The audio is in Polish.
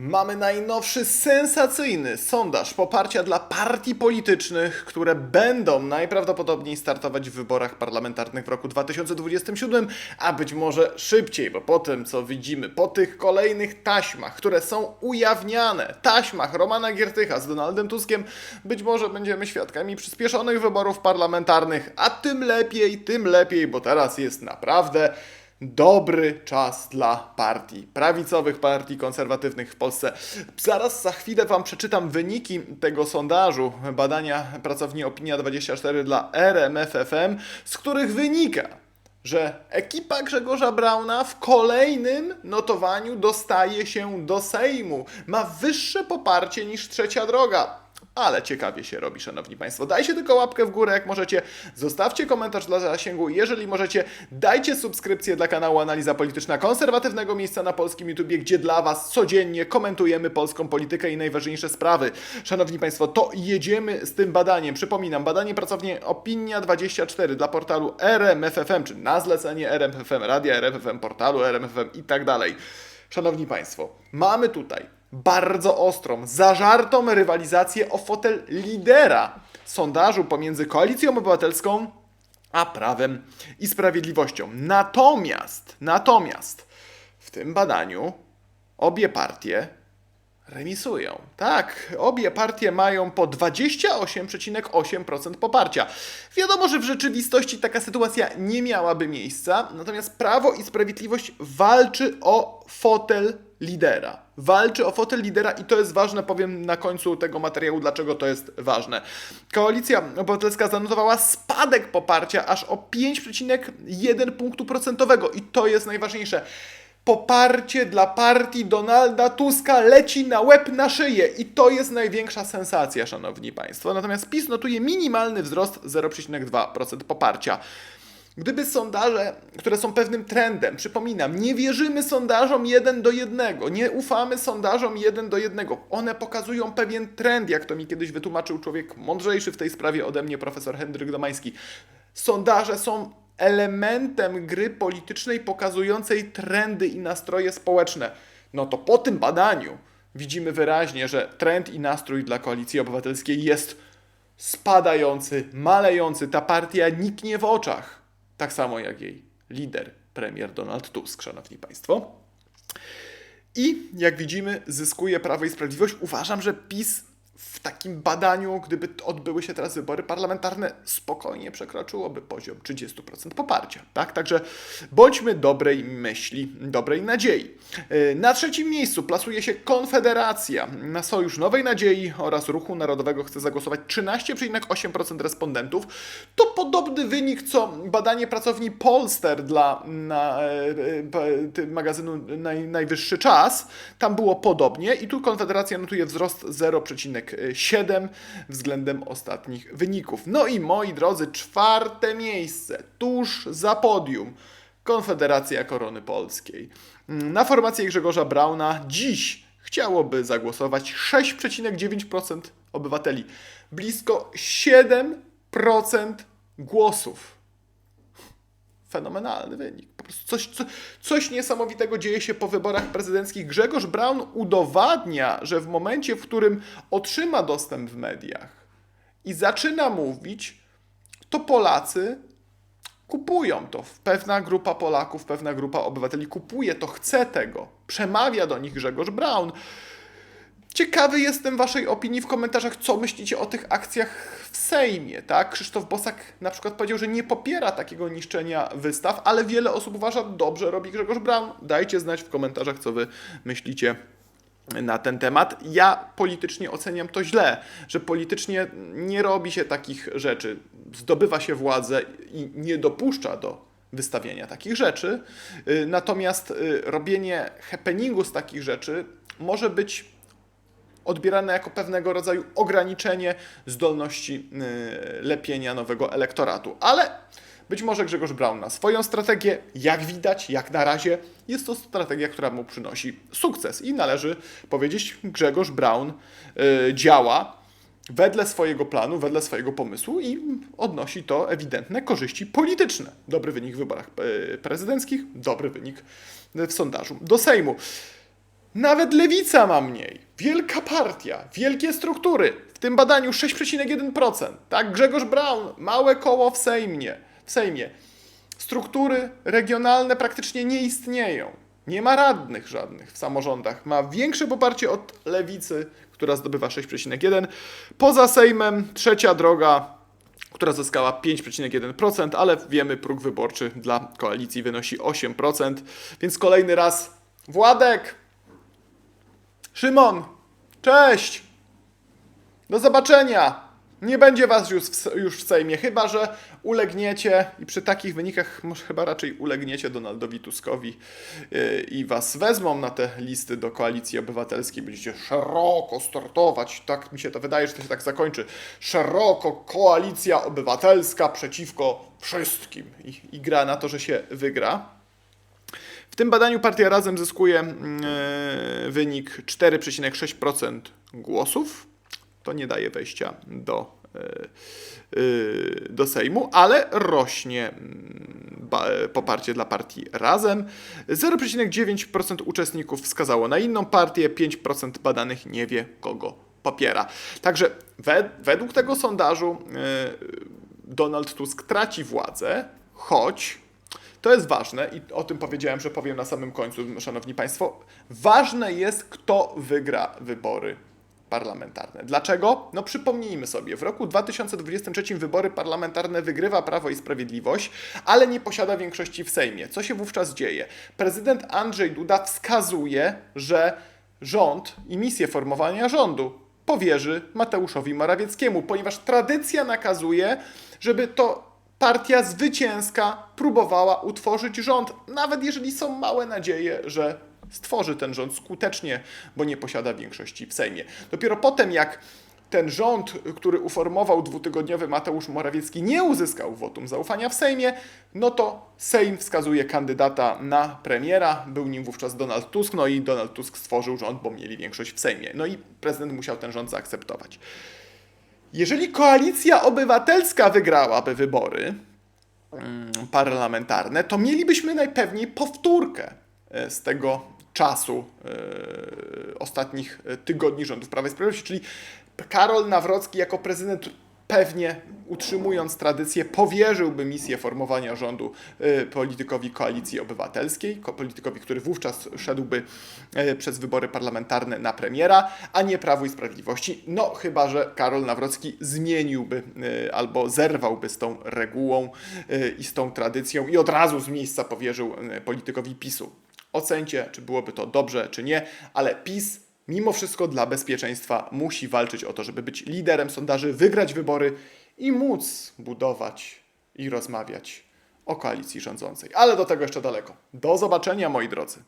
Mamy najnowszy sensacyjny sondaż poparcia dla partii politycznych, które będą najprawdopodobniej startować w wyborach parlamentarnych w roku 2027, a być może szybciej, bo po tym co widzimy, po tych kolejnych taśmach, które są ujawniane, taśmach Romana Giertycha z Donaldem Tuskiem, być może będziemy świadkami przyspieszonych wyborów parlamentarnych, a tym lepiej, tym lepiej, bo teraz jest naprawdę dobry czas dla partii, prawicowych partii konserwatywnych w Polsce. Zaraz za chwilę Wam przeczytam wyniki tego sondażu badania pracowni Opinia24 dla RMFFM, z których wynika, że ekipa Grzegorza Brauna w kolejnym notowaniu dostaje się do Sejmu. Ma wyższe poparcie niż trzecia droga. Ale ciekawie się robi, szanowni państwo. Dajcie tylko łapkę w górę, jak możecie. Zostawcie komentarz dla zasięgu. Jeżeli możecie, dajcie subskrypcję dla kanału Analiza Polityczna konserwatywnego miejsca na polskim YouTubie, gdzie dla Was codziennie komentujemy polską politykę i najważniejsze sprawy. Szanowni państwo, to jedziemy z tym badaniem. Przypominam, badanie pracowni Opinia24 dla portalu RMFFM, czy na zlecenie RMFFM, radia RMFFM, portalu RMFFM i tak dalej. Szanowni Państwo, mamy tutaj bardzo ostrą, zażartą rywalizację o fotel lidera sondażu pomiędzy Koalicją Obywatelską a Prawem i Sprawiedliwością. Natomiast, natomiast w tym badaniu obie partie remisują. Tak, obie partie mają po 28,8% poparcia. Wiadomo, że w rzeczywistości taka sytuacja nie miałaby miejsca, natomiast Prawo i Sprawiedliwość walczy o fotel lidera. Walczy o fotel lidera i to jest ważne, powiem na końcu tego materiału, dlaczego to jest ważne. Koalicja Obywatelska zanotowała spadek poparcia aż o 5,1 punktu procentowego i to jest najważniejsze poparcie dla partii Donalda Tuska leci na łeb na szyję i to jest największa sensacja, szanowni państwo. Natomiast PiS notuje minimalny wzrost 0,2% poparcia. Gdyby sondaże, które są pewnym trendem, przypominam, nie wierzymy sondażom 1 do 1, nie ufamy sondażom 1 do 1. One pokazują pewien trend, jak to mi kiedyś wytłumaczył człowiek mądrzejszy w tej sprawie ode mnie, profesor Henryk Domański. Sondaże są elementem gry politycznej pokazującej trendy i nastroje społeczne. No to po tym badaniu widzimy wyraźnie, że trend i nastrój dla koalicji obywatelskiej jest spadający, malejący. Ta partia niknie w oczach. Tak samo jak jej lider, premier Donald Tusk, szanowni państwo. I jak widzimy, zyskuje Prawo i Sprawiedliwość. Uważam, że PiS w takim badaniu, gdyby odbyły się teraz wybory parlamentarne, spokojnie przekroczyłoby poziom 30% poparcia. Tak? Także bądźmy dobrej myśli, dobrej nadziei. Yy, Na trzecim miejscu plasuje się Konfederacja. Na Sojusz Nowej Nadziei oraz Ruchu Narodowego chce zagłosować 13,8% respondentów. To podobny wynik, co badanie pracowni Polster dla na, e, e, ty- magazynu naj, Najwyższy Czas. Tam było podobnie i tu Konfederacja notuje wzrost 0,7 względem ostatnich wyników. No i moi drodzy, czwarte miejsce, tuż za podium. Konfederacja Korony Polskiej. Na formację Grzegorza Brauna dziś chciałoby zagłosować 6,9% obywateli. Blisko 7% głosów fenomenalny wynik. Coś, co, coś niesamowitego dzieje się po wyborach prezydenckich. Grzegorz Braun udowadnia, że w momencie, w którym otrzyma dostęp w mediach i zaczyna mówić, to Polacy kupują to. Pewna grupa Polaków, pewna grupa obywateli kupuje to, chce tego. Przemawia do nich Grzegorz Braun. Ciekawy jestem Waszej opinii w komentarzach, co myślicie o tych akcjach w Sejmie, tak? Krzysztof Bosak na przykład powiedział, że nie popiera takiego niszczenia wystaw, ale wiele osób uważa, dobrze robi Grzegorz Braun. Dajcie znać w komentarzach, co Wy myślicie na ten temat. Ja politycznie oceniam to źle, że politycznie nie robi się takich rzeczy. Zdobywa się władzę i nie dopuszcza do wystawiania takich rzeczy. Y, Natomiast y, robienie happeningu z takich rzeczy może być odbierane jako pewnego rodzaju ograniczenie zdolności y, lepienia nowego elektoratu. Ale być może Grzegorz Braun ma swoją strategię, jak widać, jak na razie, jest to strategia, która mu przynosi sukces. I należy powiedzieć, Grzegorz Braun y, działa wedle swojego planu, wedle swojego pomysłu i odnosi to ewidentne korzyści polityczne. Dobry wynik w wyborach y, prezydenckich, dobry wynik w sondażu do Sejmu. Nawet lewica ma mniej. Wielka partia, wielkie struktury. W tym badaniu 6,1%. Tak, Grzegorz Braun, małe koło w Sejmie. W Sejmie. Struktury regionalne praktycznie nie istnieją. Nie ma radnych żadnych w samorządach. Ma większe poparcie od lewicy, która zdobywa 6,1. Poza Sejmem trzecia droga, która zyskała 5,1%, ale wiemy, próg wyborczy dla koalicji wynosi 8%. Więc kolejny raz Władek, Szymon, cześć! Do zobaczenia! Nie będzie was już w, już w Sejmie, chyba że ulegniecie i przy takich wynikach może chyba raczej ulegniecie Donaldowi Tuskowi yy, i was wezmą na te listy do Koalicji Obywatelskiej. Będziecie szeroko startować, tak mi się to wydaje, że to się tak zakończy. Szeroko Koalicja Obywatelska przeciwko wszystkim i, i gra na to, że się wygra. Tym badaniu partia Razem zyskuje e, wynik 4,6% głosów. To nie daje wejścia do, e, e, do Sejmu, ale rośnie mm, poparcie dla partii Razem. 0,9% uczestników wskazało na inną partię, 5% badanych nie wie, kogo popiera. Także we, według tego sondażu e, Donald Tusk traci władzę, choć to jest ważne i o tym powiedziałem, że powiem na samym końcu, szanowni państwo. Ważne jest, kto wygra wybory parlamentarne. Dlaczego? No przypomnijmy sobie, w roku 2023 wybory parlamentarne wygrywa Prawo i Sprawiedliwość, ale nie posiada większości w Sejmie. Co się wówczas dzieje? Prezydent Andrzej Duda wskazuje, że rząd i misję formowania rządu powierzy Mateuszowi Morawieckiemu, ponieważ tradycja nakazuje, żeby to partia zwycięska próbowała utworzyć rząd, nawet jeżeli są małe nadzieje, że stworzy ten rząd skutecznie, bo nie posiada większości w Sejmie. Dopiero potem, jak ten rząd, który uformował dwutygodniowy Mateusz Morawiecki, nie uzyskał wotum zaufania w Sejmie, no to Sejm wskazuje kandydata na premiera. Był nim wówczas Donald Tusk, no i Donald Tusk stworzył rząd, bo mieli większość w Sejmie. No i prezydent musiał ten rząd zaakceptować. Jeżeli koalicja obywatelska wygrałaby wybory mm, parlamentarne, to mielibyśmy najpewniej powtórkę e, z tego czasu e, ostatnich e, tygodni rządów Prawa i Sprawiedliwości, czyli Karol Nawrocki jako prezydent pewnie utrzymując tradycję powierzyłby misję formowania rządu e, politykowi koalicji obywatelskiej, ko- politykowi, który wówczas szedłby e, przez wybory parlamentarne na premiera, a nie Prawu i Sprawiedliwości. No chyba, że Karol Nawrocki zmieniłby e, albo zerwałby z tą regułą i z tą tradycją i od razu z miejsca powierzył politykowi PiSu. Ocencie, czy byłoby to dobrze, czy nie, ale PiS mimo wszystko dla bezpieczeństwa musi walczyć o to, żeby być liderem sondaży, wygrać wybory i móc budować i rozmawiać o koalicji rządzącej. Ale do tego jeszcze daleko. Do zobaczenia, moi drodzy.